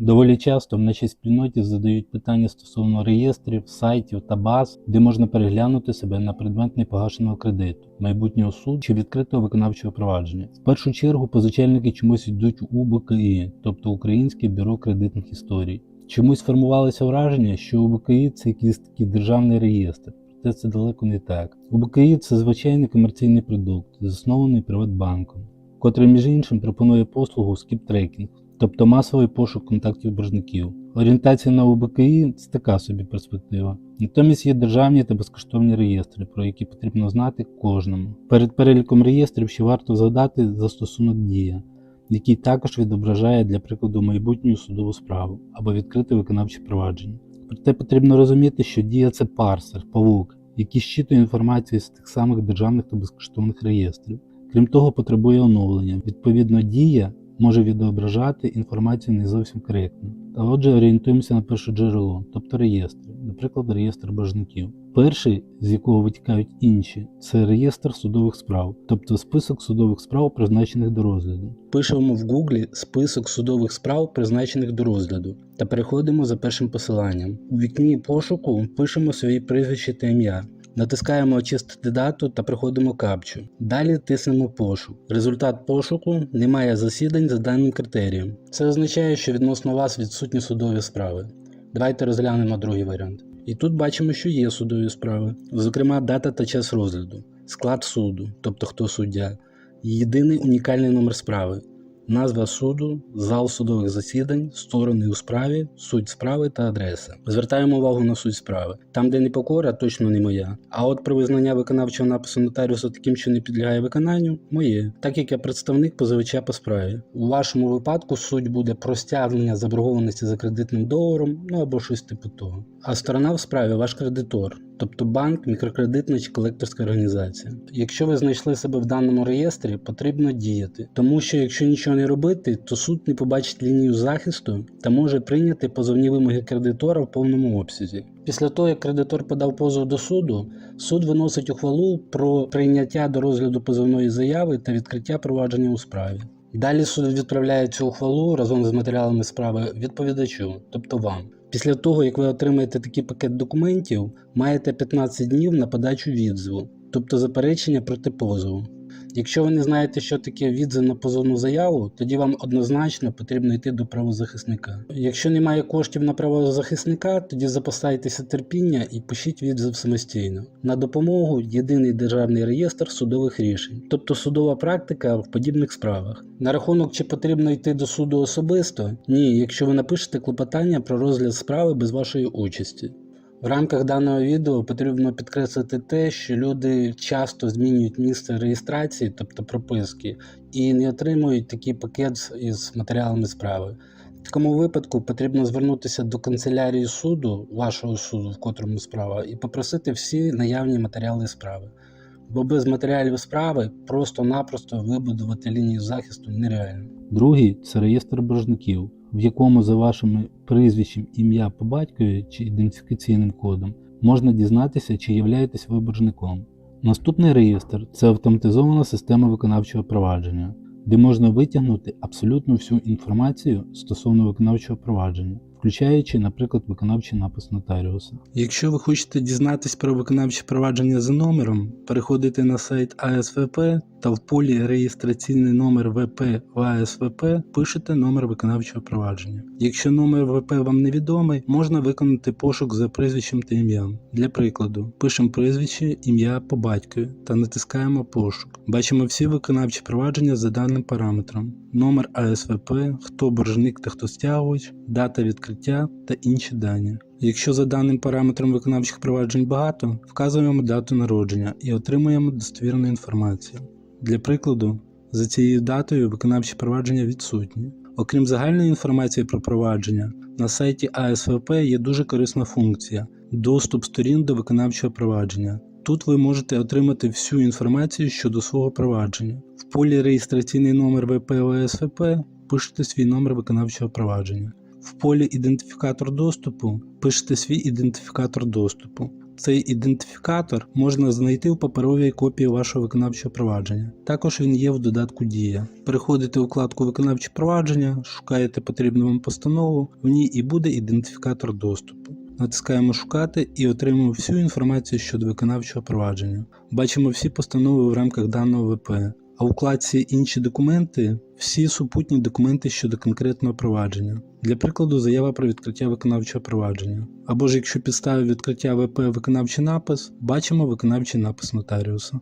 Доволі часто в нашій спільноті задають питання стосовно реєстрів, сайтів та баз, де можна переглянути себе на предмет непогашеного кредиту, майбутнього суду чи відкритого виконавчого провадження. В першу чергу позичальники чомусь йдуть у БКІ, тобто Українське бюро кредитних історій. Чомусь сформувалося враження, що УБКІ це якийсь такий державний реєстр. Проте це далеко не так. УБКІ це звичайний комерційний продукт, заснований Приватбанком, котрий, між іншим, пропонує послугу скіп-трекінг, тобто масовий пошук контактів боржників. Орієнтація на УБКІ це така собі перспектива. Натомість є державні та безкоштовні реєстри, про які потрібно знати кожному. Перед переліком реєстрів ще варто згадати застосунок Дія, який також відображає для прикладу майбутню судову справу або відкрите виконавче провадження. Проте потрібно розуміти, що дія це парсер, павук, який щитує інформацію з тих самих державних та безкоштовних реєстрів. Крім того, потребує оновлення. Відповідно, дія може відображати інформацію не зовсім коректно. Та отже, орієнтуємося на перше джерело, тобто реєстри, наприклад, реєстр боржників. Перший, з якого витікають інші, це реєстр судових справ, тобто список судових справ, призначених до розгляду. Пишемо в Гуглі список судових справ, призначених до розгляду, та переходимо за першим посиланням. У вікні пошуку пишемо свої прізвище та ім'я. Натискаємо очистити дату та проходимо капчу. Далі тиснемо пошук. Результат пошуку немає засідань за даним критерієм. Це означає, що відносно вас відсутні судові справи. Давайте розглянемо другий варіант. І тут бачимо, що є судові справи, зокрема дата та час розгляду, склад суду, тобто хто суддя, єдиний унікальний номер справи, назва суду, зал судових засідань, сторони у справі, суть справи та адреса. Звертаємо увагу на суть справи. Там, де непокора, точно не моя. А от про визнання виконавчого напису нотаріуса таким, що не підлягає виконанню, моє, так як я представник позивача по справі. У вашому випадку суть буде про стягнення заборгованості за кредитним договором, ну або щось типу того. А сторона в справі ваш кредитор, тобто банк, мікрокредитна чи колекторська організація. Якщо ви знайшли себе в даному реєстрі, потрібно діяти, тому що якщо нічого не робити, то суд не побачить лінію захисту та може прийняти позовні вимоги кредитора в повному обсязі. Після того, як кредитор подав позов до суду, суд виносить ухвалу про прийняття до розгляду позовної заяви та відкриття провадження у справі. Далі суд відправляє цю ухвалу разом з матеріалами справи відповідачу, тобто вам. Після того, як ви отримаєте такий пакет документів, маєте 15 днів на подачу відзву, тобто заперечення проти позову. Якщо ви не знаєте, що таке відзив на позовну заяву, тоді вам однозначно потрібно йти до правозахисника. Якщо немає коштів на правозахисника, тоді запасайтеся терпіння і пишіть відзив самостійно. На допомогу єдиний державний реєстр судових рішень, тобто судова практика в подібних справах. На рахунок, чи потрібно йти до суду особисто? Ні, якщо ви напишете клопотання про розгляд справи без вашої участі. В рамках даного відео потрібно підкреслити те, що люди часто змінюють місце реєстрації, тобто прописки, і не отримують такий пакет із матеріалами справи. В такому випадку потрібно звернутися до канцелярії суду, вашого суду, в котрому справа, і попросити всі наявні матеріали справи. Бо без матеріалів справи просто-напросто вибудувати лінію захисту нереально. Другий це реєстр боржників, в якому за вашими прізвищем, ім'я по батькові чи ідентифікаційним кодом можна дізнатися, чи являєтесь ви боржником. Наступний реєстр це автоматизована система виконавчого провадження, де можна витягнути абсолютно всю інформацію стосовно виконавчого провадження, включаючи, наприклад, виконавчий напис нотаріуса. Якщо ви хочете дізнатись про виконавче провадження за номером, переходите на сайт АСВП та в полі реєстраційний номер ВП в АСВП пишете номер виконавчого провадження. Якщо номер ВП вам невідомий, можна виконати пошук за прізвищем та ім'ям. Для прикладу, пишемо прізвище, ім'я по батькові та натискаємо пошук. Бачимо всі виконавчі провадження за даним параметром: номер АСВП, хто боржник та хто стягувач, дата відкриття та інші дані. Якщо за даним параметром виконавчих проваджень багато, вказуємо дату народження і отримуємо достовірну інформацію. Для прикладу, за цією датою виконавчі провадження відсутні. Окрім загальної інформації про провадження, на сайті АСВП є дуже корисна функція доступ сторін до виконавчого провадження. Тут ви можете отримати всю інформацію щодо свого провадження. В полі реєстраційний номер ВП ОСВП пишете свій номер виконавчого провадження. В полі ідентифікатор доступу пишете свій ідентифікатор доступу. Цей ідентифікатор можна знайти в паперовій копії вашого виконавчого провадження. Також він є в додатку Дія. Переходите у вкладку Виконавче провадження, шукаєте потрібну вам постанову, в ній і буде ідентифікатор доступу. Натискаємо Шукати і отримуємо всю інформацію щодо виконавчого провадження. Бачимо всі постанови в рамках даного ВП. А у вкладці Інші документи всі супутні документи щодо конкретного провадження. Для прикладу, заява про відкриття виконавчого провадження. Або ж якщо підстави відкриття ВП виконавчий напис, бачимо виконавчий напис нотаріуса.